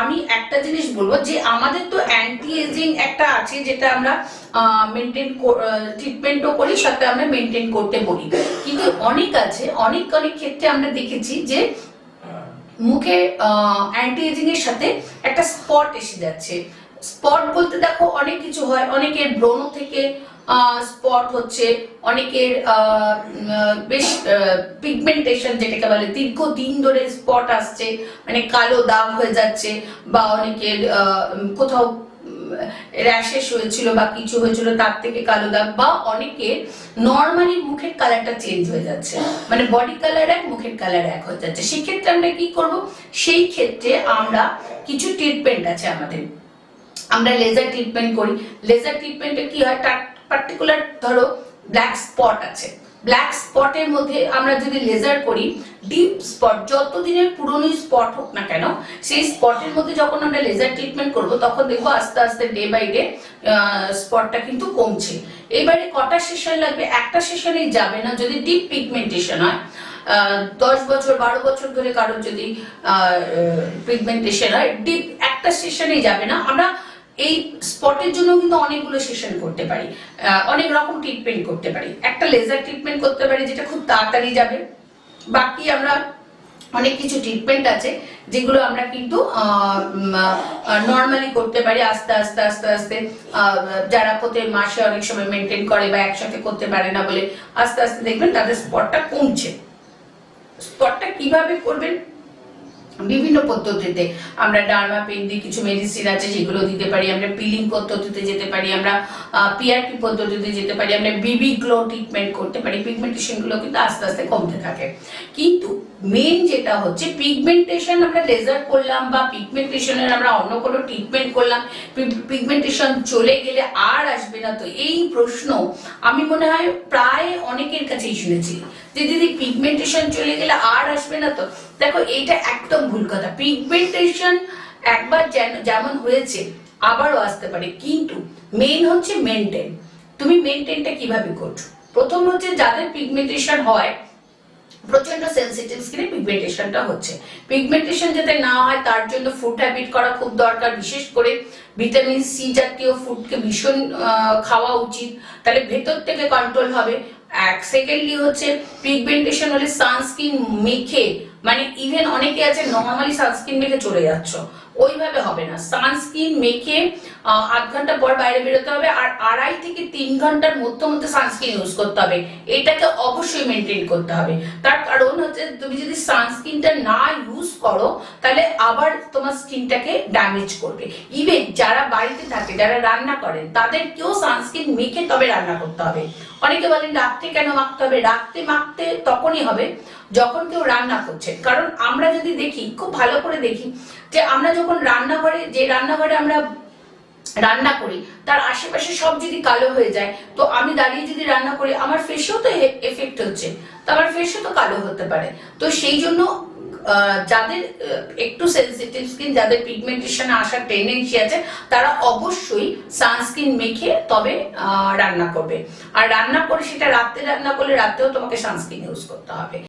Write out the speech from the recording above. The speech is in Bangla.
আমি একটা জিনিস বলব যে আমাদের তো অ্যান্টি এজিং একটা আছে যেটা আমরা মেনটেন ট্রিটমেন্টও করি, সাথে আমরা মেনটেন করতে বলি। কিন্তু অনেক আছে, অনেক অনেক ক্ষেত্রে আমরা দেখেছি যে মুখে অ্যান্টি এজিং এর সাথে একটা স্পট এসে যাচ্ছে। স্পট বলতে দেখো অনেক কিছু হয়, অনেকের ব্রণ থেকে স্পট হচ্ছে অনেকের বেশ পিগমেন্টেশন যেটাকে বলে, দীর্ঘদিন ধরে স্পট আসছে মানে কালো দাগ হয়ে যাচ্ছে, বা অনেকের কোথাও র্যাশেস হয়েছিল বা কিছু হয়েছিল তার থেকে কালো দাগ, বা অনেকে নর্মালি মুখের কালারটা চেঞ্জ হয়ে যাচ্ছে। মানে বডি কালার এক, মুখের কালার এক হয়ে যাচ্ছে। সেক্ষেত্রে আমরা কি করব? সেই ক্ষেত্রে আমরা কিছু ট্রিটমেন্ট আছে আমাদের। আমরা লেজার ট্রিটমেন্ট করি। লেজার ট্রিটমেন্টে কি হয়? পার্টিকুলার ধরো ব্ল্যাক স্পট আছে। ব্ল্যাক স্পটের মধ্যে আমরা যদি লেজার করি ডিপ স্পট যত দিনের পুরনো স্পট হোক না কেন, সেই স্পটের মধ্যে যখন আমরা লেজার ট্রিটমেন্ট করব, তখন দেখব আস্তে আস্তে ডে বাই ডে স্পটটা কিন্তু কমছে। এবারে কটা সেশন লাগবে? একটা সেশনেই যাবে না। যদি ডিপ পিগমেন্টেশন হয় দশ বছর, বারো বছর ধরে কারোর যদি পিগমেন্টেশন হয় ডিপ একটা সেশনেই যাবে না। আমরা এই স্পটের জন্য কিন্তু অনেকগুলো সেশন করতে পারি। অনেক রকম ট্রিটমেন্ট করতে পারি। একটা লেজার ট্রিটমেন্ট করতে পারি যেটা খুব তাড়াতাড়ি যাবে। বাকি আমরা অনেক কিছু ট্রিটমেন্ট আছে, যেগুলো আমরা কিন্তু নর্মালি করতে পারি। আস্তে আস্তে আস্তে আস্তে যারা প্রত্যেক মাসে অনেক সময় মেনটেন করে বা একসাথে করতে পারে না বলে আস্তে আস্তে দেখবেন তাদের স্পটটা কমছে। স্পটটা কীভাবে করবেন বিভিন্ন পদ্ধতিতে। আমরা ডার্মা পেন দিয়ে কিছু মেডিসিন আছে যেগুলো দিতে পারি। আমরা পিলিং পদ্ধতিতে যেতে পারি। আমরা পিআরপি পদ্ধতিতে যেতে পারি। আমরা বিবি গ্লো ট্রিটমেন্ট করতে পারি। পিগমেন্টেশনগুলো কিন্তু আস্তে আস্তে কমতে থাকে। কিন্তু মেন যেটা হচ্ছে পিগমেন্টেশন আমরা লেজার করলাম বা পিগমেন্টেশনের আমরা অন্য কোনো ট্রিটমেন্ট করলাম পিগমেন্টেশন চলে গেলে আর আসবে না। তো এই প্রশ্ন আমি মনে হয় প্রায় অনেকের কাছেই শুনেছি। যে দিদি পিগমেন্টেশন চলে গেলে আর আসবে না তো? দেখো এটা একদম ভুল কথা। পিগমেন্টেশন একবার যেমন হয়েছে, আবারও আসতে পারে। কিন্তু মেন হচ্ছে মেনটেন তুমি মেনটেনটা কীভাবে করছ? প্রথম হচ্ছে যাদের পিগমেন্টেশন হয় প্রচণ্ড সেন্সিটিভ স্কিনে পিগমেন্টেশনটা হচ্ছে। পিগমেন্টেশন যাতে না হয়, তার জন্য ফুড হ্যাবিট করা খুব দরকার। বিশেষ করে ভিটামিন সি জাতীয় ফুডকে ভীষণ খাওয়া উচিত। তাহলে ভেতর থেকে কন্ট্রোল হবে। এক সেকেন্ডলি হচ্ছে পিগমেন্টেশন হলে সানস্ক্রিন মেখে মানে ইভেন অনেকে আছে নর্মালি সানস্ক্রিন মেখে চলে যাচ্ছ। ওইভাবে হবে না। সানস্ক্রিন মেখে আধ ঘণ্টা পর বাইরে বেরোতে হবে আর আড়াই থেকে তিন ঘণ্টার মধ্যে মধ্যে সানস্ক্রিন ইউজ করতে হবে। এটাকে অবশ্যই মেনটেন করতে হবে। তার কারণ হচ্ছে, তুমি যদি সানস্ক্রিনটা না ইউজ করো, তাহলে আবার তোমার স্কিনটাকে ড্যামেজ করবে। ইভেন যারা বাড়িতে থাকে, যারা রান্না করেন, তাদেরকেও সানস্ক্রিন মেখে তবে রান্না করতে হবে। অনেকে বলেন, রাত্রে কেন মাখতে হবে? রাত্রে মাখতে তখনই হবে যখন কেউ রান্না করছে। কারণ আমরা যদি দেখি, খুব ভালো করে দেখি, যে আমরা যখন রান্নাঘরে, যে রান্নাঘরে আমরা রান্না করি, তার আশেপাশে সব যদি কালো হয়ে যায়, তো আমি দাঁড়িয়ে যদি রান্না করি, আমার ফেসেও তো এফেক্ট হচ্ছে। তো আমার ফেসও তো কালো হতে পারে। তো সেই জন্য যাদের একটু সেন্সিটিভ স্কিন যাদের পিগমেন্টেশন আসার টেন্ডেন্সি আছে, তারা অবশ্যই সানস্ক্রিন মেখে তবে রান্না করবে। আর রান্না করে সেটা রাত্রে রান্না করলে রাত্রেও তোমাকে সানস্ক্রিন ইউজ করতে হবে।